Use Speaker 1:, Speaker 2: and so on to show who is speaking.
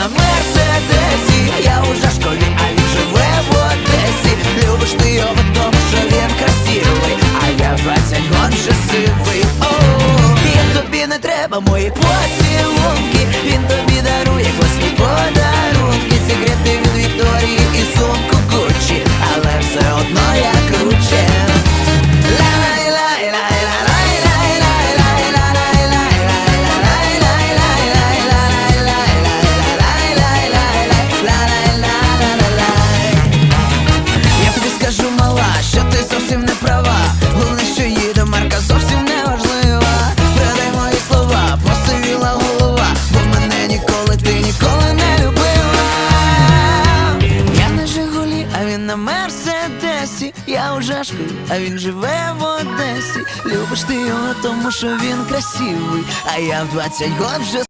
Speaker 1: на мерседесі, я у Жашкові, а він живе в Одесі. Любиш ти його, тому що він красивий, а я 20 год вже сивий. Оу, і тобі не треба мої поцілунки, він тобі дарує класні подарунки, секрети від Вікторії і сумку Гуччі, але все одно я круче. На Мерседесі. Я у жашку, а він живе в Одесі. Любиш ти його, тому що він красивий, а я в 20 год вже